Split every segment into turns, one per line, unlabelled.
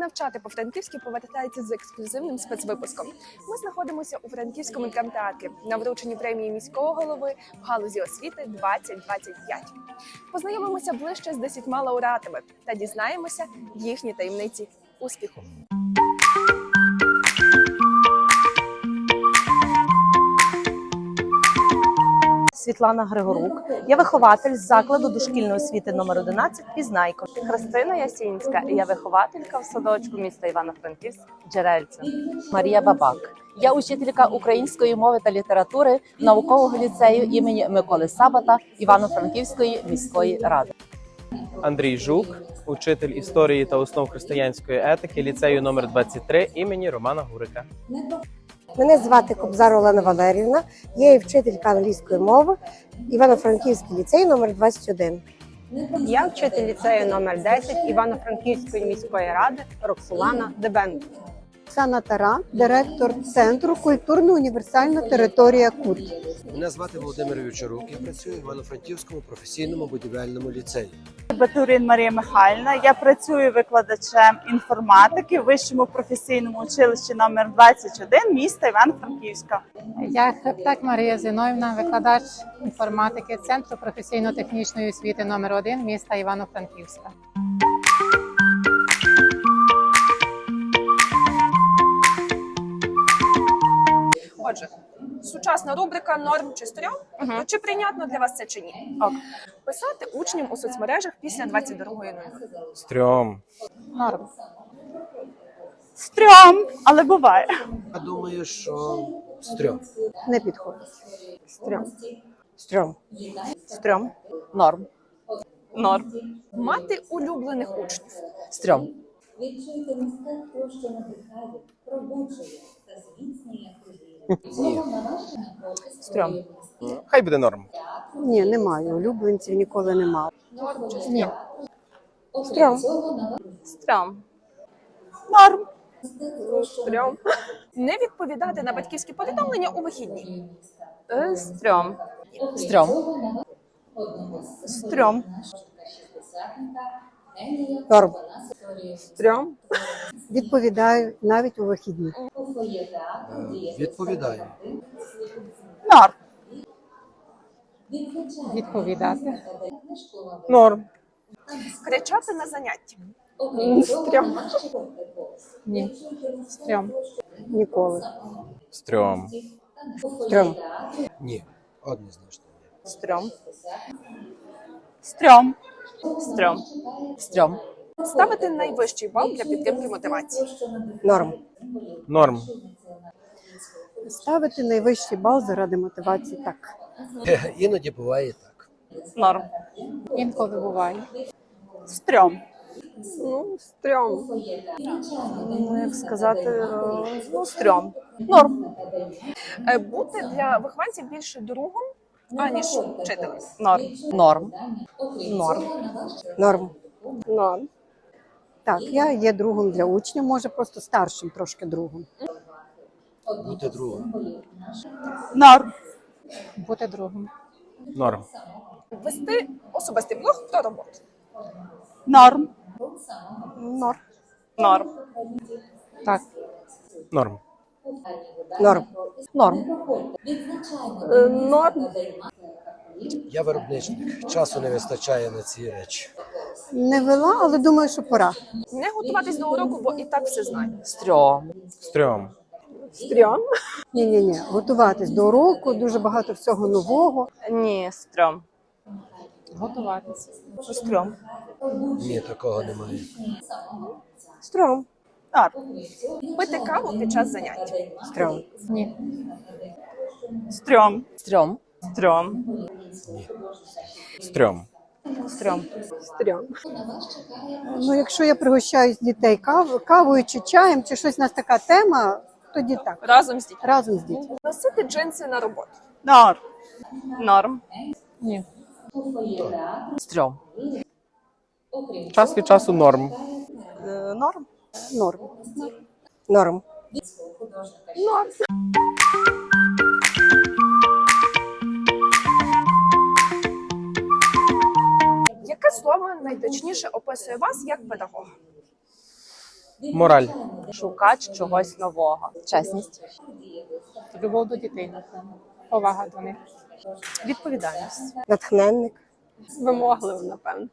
навчати по-франківськи повертається з ексклюзивним спецвипуском. Ми знаходимося у франківському драмтеатрі на врученні премії міського голови в галузі освіти 2025. Познайомимося ближче з десятьма лауреатами та дізнаємося їхні таємниці успіху.
Світлана Григорук. Я вихователь з закладу дошкільної освіти номер 11 Пізнайко.
Христина Ясінська, я вихователька в садочку міста Івано-Франківськ Джерельце.
Марія Бабак. Я учителька української мови та літератури наукового ліцею імені Миколи Сабата Івано-Франківської міської ради.
Андрій Жук, учитель історії та основ християнської етики ліцею номер 23 імені Романа Гурика.
Мене звати Кобзар Олена Валерівна. Я є вчителька англійської мови Івано-Франківський ліцей номер 21.
Я вчитель ліцею номер 10 Івано-Франківської міської ради Роксолана Дебенко.
Оксана Тара, директор центру культурно-універсальна територія Кут.
Мене звати Володимир Вівчарук. Я працюю в Івано-Франківському професійному будівельному ліцеї.
Батурин Марія Михайлівна. Я працюю викладачем інформатики в вищому професійному училищі номер 21 міста Івано-Франківська.
Я Хептак Марія Зіновівна, викладач інформатики Центру професійно-технічної освіти номер 1 міста Івано-Франківська.
Отже, сучасна рубрика норм чи стрьом. То Чи прийнятно для вас це чи ні?
Ок.
Писати учням у соцмережах після 22.00.
Стрьом.
Норм.
Стрьом, але буває.
Я думаю, що стрьом.
Не підходить.
Стрьом.
Стрьом.
Стрьом.
Норм.
Норм.
Мати улюблених учнів.
Стрьом.
Відчуйте мистецтво, що надихає, пробуджує та зміцнює
Ні.
Стрьом.
Хай буде норм.
Ні, немає. Улюбленців ніколи не мав.
Ні.
Стрьом.
Стрьом.
Норм.
Стрьом. Не відповідати на батьківські повідомлення у вихідні.
Е, Стрьом.
Стрьом.
Стрьом.
Норм.
Стрьом.
Відповідаю навіть у вихідні.
Відповідаю.
Норм.
Відповідати.
Норм.
Кричати на занятті.
Стрьом.
Ні. Стрьом.
Ніколи.
Стрьом.
Стрьом.
Ні. Однозначно.
Стрьом.
Стрьом.
Стрьом.
Стрьом.
Ставити найвищий бал для підтримки мотивації.
Норм.
Норм.
Ставити найвищий бал заради мотивації. Так.
Е, Іноді буває так.
Норм.
Інколи буває.
Стрьом.
Ну, стрьом.
Ну, як сказати, е, ну, стрьом. Норм.
Е, Бути для вихованців більше другом, аніж вчителем.
Норм.
Норм.
Норм.
Норм.
Норм.
Так, я є другом для учнів, може просто старшим трошки другом.
Бути другом.
Норм.
Бути другом.
Норм.
Вести особистий блог про роботу.
Норм.
Норм.
Норм.
Так.
Норм.
Норм.
Норм.
Е, Норм.
Я виробничник. Часу не вистачає на ці речі.
Не вела, але думаю, що пора.
Не готуватись до уроку, бо і так все знаю.
Стрьом.
Стрьом.
Стрьом.
Ні, ні, ні. Готуватись до уроку, дуже багато всього нового.
Ні, стрьом.
Готуватися.
Стрьом.
Ні, такого немає.
Стрьом.
Норм.
Пити каву під час занять.
Стрьом.
Ні.
Стрьом.
Стрьом.
Стрьом.
Стрьом.
Стрьом.
Стрьом.
Ну, якщо я пригощаю з дітей кав, кавою чи чаєм, чи щось у нас така тема, тоді так.
Разом з дітьми.
Разом з дітьми.
Носити джинси на роботу.
Норм.
Норм.
Ні.
Стрьом.
Час від часу норм.
Е, Норм.
Норм. Норм.
Яке слово найточніше описує вас як педагога?
Мораль.
Шукач чогось нового.
Чесність,
Любов до дітей, напевно. Повага до них.
Відповідальність.
Натхненник.
Вимогливо, напевно.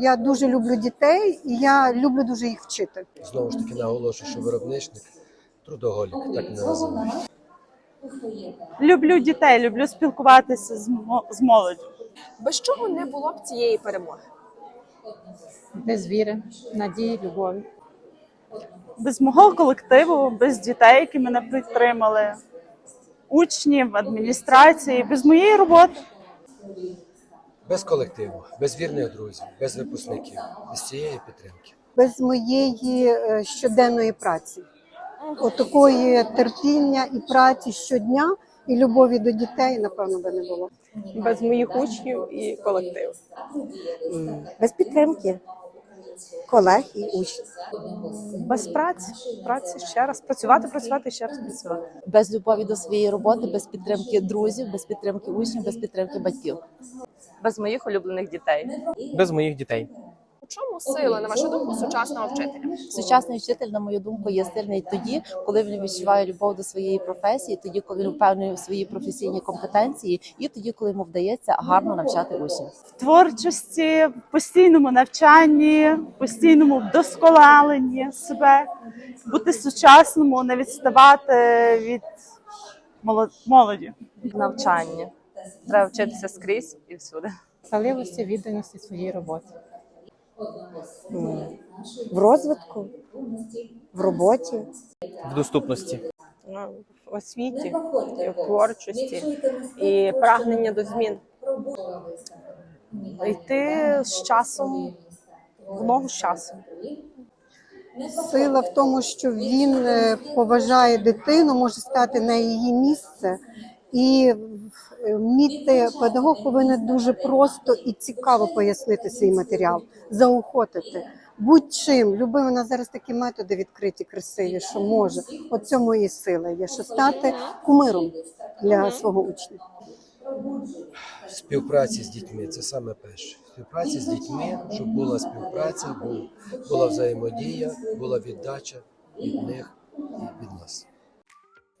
Я дуже люблю дітей і я люблю дуже їх вчити.
Знову ж таки наголошую, що виробничник трудоголік, так не називають.
Люблю дітей, люблю спілкуватися з, мо- з молоддю.
Без чого не було б цієї перемоги?
Без віри, надії, любові.
Без мого колективу, без дітей, які мене підтримали, учнів, адміністрації, без моєї роботи.
Без колективу, без вірних друзів, без випускників, без цієї підтримки.
Без моєї е, щоденної праці. Отакої терпіння і праці щодня, і любові до дітей, напевно, би не було.
Без моїх учнів і колективу.
Без підтримки колег і учнів.
Без праці. Праці ще раз працювати, працювати ще раз працювати.
без любові до своєї роботи, без підтримки друзів, без підтримки учнів, без підтримки батьків.
Без моїх улюблених дітей.
Без моїх дітей.
У чому сила, на вашу думку, сучасного вчителя?
Сучасний вчитель, на мою думку, є сильний тоді, коли він відчуває любов до своєї професії, тоді, коли він впевнений в своїй професійній компетенції, і тоді, коли йому вдається гарно навчати учнів.
В творчості, в постійному навчанні, в постійному вдосконаленні себе, бути сучасному, не відставати від молоді.
Навчання. Треба вчитися скрізь і всюди.
Салливості, відданості своїй роботі.
В розвитку, в роботі.
В доступності.
В освіті, в творчості і прагнення до змін.
Йти з часом в ногу з часом.
Сила в тому, що він е, поважає дитину, може стати на її місце. І е, вміти педагог повинен дуже просто і цікаво пояснити свій матеріал, заохотити. Будь-чим, любимо у нас зараз такі методи відкриті, красиві, що може. От цьому і сила є, що стати кумиром для свого учня.
Співпраці з дітьми це саме перше. Співпраці з дітьми, щоб була співпраця, бу- була взаємодія, була віддача від них і від нас.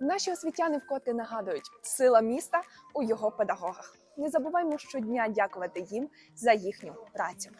Наші освітяни вкотре нагадують, сила міста у його педагогах. Не забуваймо щодня дякувати їм за їхню працю.